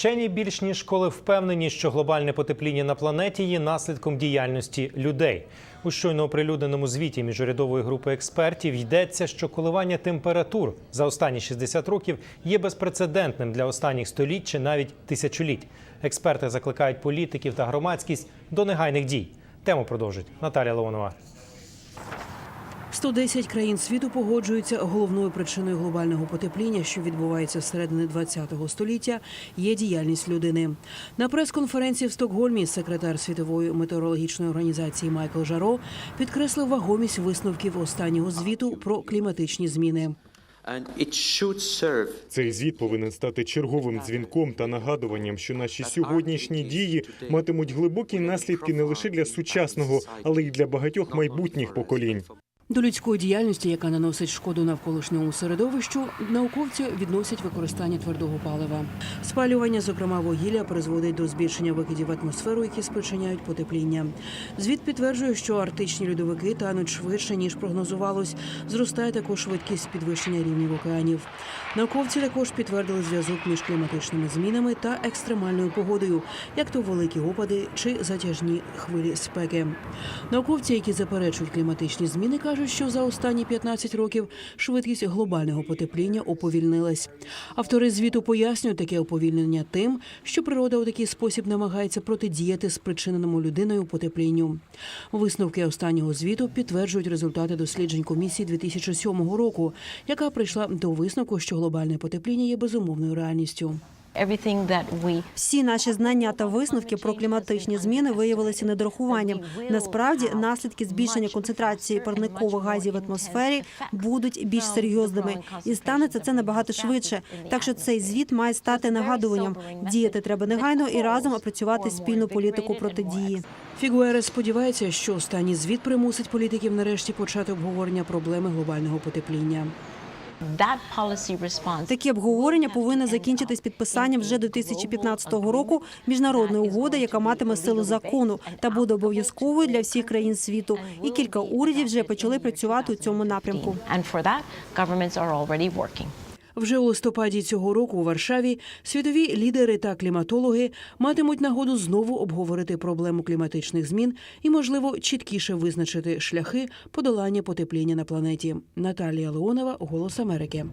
Вчені більш ніж коли впевнені, що глобальне потепління на планеті є наслідком діяльності людей. У щойно оприлюдненому звіті міжурядової групи експертів йдеться, що коливання температур за останні 60 років є безпрецедентним для останніх століть чи навіть тисячоліть. Експерти закликають політиків та громадськість до негайних дій. Тему продовжить Наталія Леонова. 110 країн світу погоджуються головною причиною глобального потепління, що відбувається з середини ХХ століття, є діяльність людини. На прес-конференції в Стокгольмі секретар світової метеорологічної організації Майкл Жаро підкреслив вагомість висновків останнього звіту про кліматичні зміни. Цей звіт повинен стати черговим дзвінком та нагадуванням, що наші сьогоднішні дії матимуть глибокі наслідки не лише для сучасного, але й для багатьох майбутніх поколінь. До людської діяльності, яка наносить шкоду навколишньому середовищу, науковці відносять використання твердого палива. Спалювання, зокрема вугілля, призводить до збільшення викидів в атмосферу, які спричиняють потепління. Звіт підтверджує, що арктичні льодовики тануть швидше ніж прогнозувалось. Зростає також швидкість підвищення рівнів океанів. Науковці також підтвердили зв'язок між кліматичними змінами та екстремальною погодою, як то великі опади чи затяжні хвилі спеки. Науковці, які заперечують кліматичні зміни, кажуть, що за останні 15 років швидкість глобального потепління уповільнилась. Автори звіту пояснюють таке уповільнення тим, що природа у такий спосіб намагається протидіяти спричиненому людиною потеплінню. Висновки останнього звіту підтверджують результати досліджень комісії 2007 року, яка прийшла до висновку, що глобальне потепління є безумовною реальністю. Everything Всі наші знання та висновки про кліматичні зміни виявилися недорахуванням. Насправді наслідки збільшення концентрації парникових газів в атмосфері будуть більш серйозними, і станеться це набагато швидше. Так що цей звіт має стати нагадуванням. Діяти треба негайно і разом опрацювати спільну політику протидії. Фігуере сподівається, що останній звіт примусить політиків нарешті почати обговорення проблеми глобального потепління. Такі обговорення повинні закінчитись підписанням вже до 2015 року міжнародної угоди, яка матиме силу закону та буде обов'язковою для всіх країн світу. І кілька урядів вже почали працювати у цьому напрямку. Вже у листопаді цього року у Варшаві світові лідери та кліматологи матимуть нагоду знову обговорити проблему кліматичних змін і, можливо, чіткіше визначити шляхи подолання потепління на планеті. Наталія Леонова, Голос Америки.